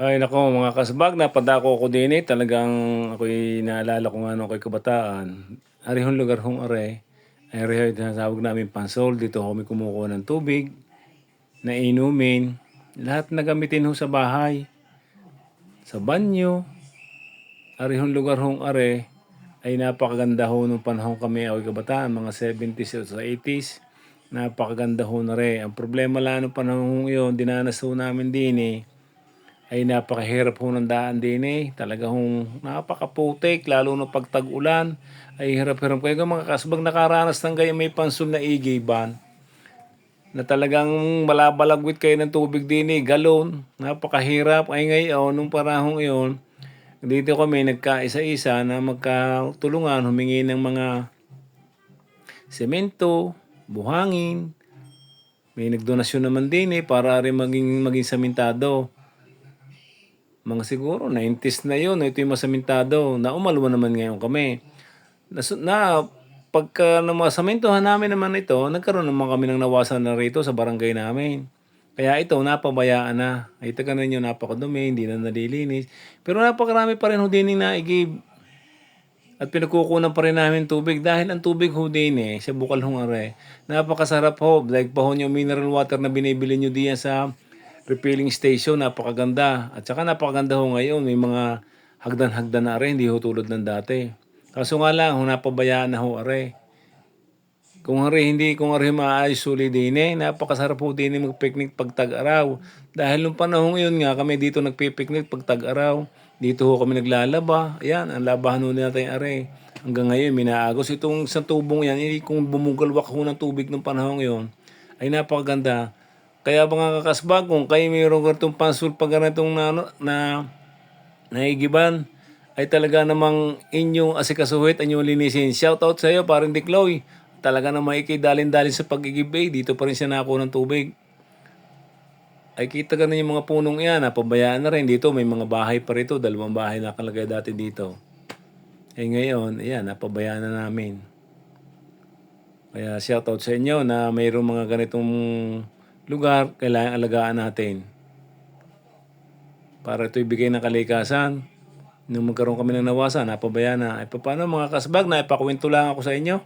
Ay nako mga kasbag, napadako ko din eh. Talagang ako'y naalala ko nga nung ako'y kabataan. Arihong lugar hong are. Ay arihoy tinatawag namin pansol. Dito kami kumukuha ng tubig na inumin. Lahat na gamitin ho sa bahay. Sa banyo. Arihong lugar hong are. Ay napakaganda ho nung panahon kami ako'y kabataan. Mga 70s o 80s. Napakaganda ho na rin. Ang problema lang nung panahon yun, dinanas ho namin din eh ay napakahirap ho ng daan din eh. Talaga hong napakaputik, lalo na pag tag-ulan. Ay hirap-hirap kayo mga kasbag nakaranas ng gaya may pansul na igiban. Na talagang malabalagwit kayo ng tubig din eh, galon. Napakahirap. Ay ngayon, nung panahon iyon, dito kami nagkaisa-isa na magkatulungan, humingi ng mga semento, buhangin. May nagdonasyon naman din eh para rin maging, maging samentado mga siguro 90s na yun, ito yung masamintado, na umalwa naman ngayon kami. Na, na pagka namasamintuhan namin naman ito, nagkaroon naman kami ng nawasan na rito sa barangay namin. Kaya ito, napabayaan na. Ay, taga na nyo, napakadumi, hindi na nalilinis. Pero napakarami pa rin ho din na igib. At pinagkukunan pa rin namin tubig dahil ang tubig ho din eh, sa bukal hong are. Napakasarap ho. Like pa ho yung mineral water na binibili nyo diyan sa refilling station, napakaganda. At saka napakaganda ho ngayon, may mga hagdan-hagdan na rin, hindi ho tulad ng dati. Kaso nga lang, ho, napabayaan na ho are. Kung hari hindi, kung hari maayos suli din eh, napakasarap ho din eh mag-picnic pag tag-araw. Dahil nung panahon yun nga, kami dito nagpipiknik pag tag-araw. Dito ho kami naglalaba. Ayan, ang labahan ho natin are. Hanggang ngayon, minaagos. Itong sa tubong yan, eh, kung bumugalwak ho ng tubig ng panahon yun, ay napakaganda. Kaya mga kakasbag, kung kayo mayroong ganitong pansul pag ganitong na, ano, na naigiban, ay talaga namang inyong asikasuhit, inyong linisin. Shout out sa iyo, parang Dick Loy. Talaga namang ikidalin-dalin sa pag-igibay. Dito pa rin siya nako ng tubig. Ay kita ka na yung mga punong yan, napabayaan na rin. Dito may mga bahay pa rito, dalawang bahay nakalagay dati dito. Eh ngayon, ayan, napabayaan na namin. Kaya shout out sa inyo na mayroong mga ganitong lugar, kailangan alagaan natin. Para ito ibigay ng kalikasan. Nung magkaroon kami ng nawasan, napabayaan na. Ay paano mga kasbag, naipakwento lang ako sa inyo.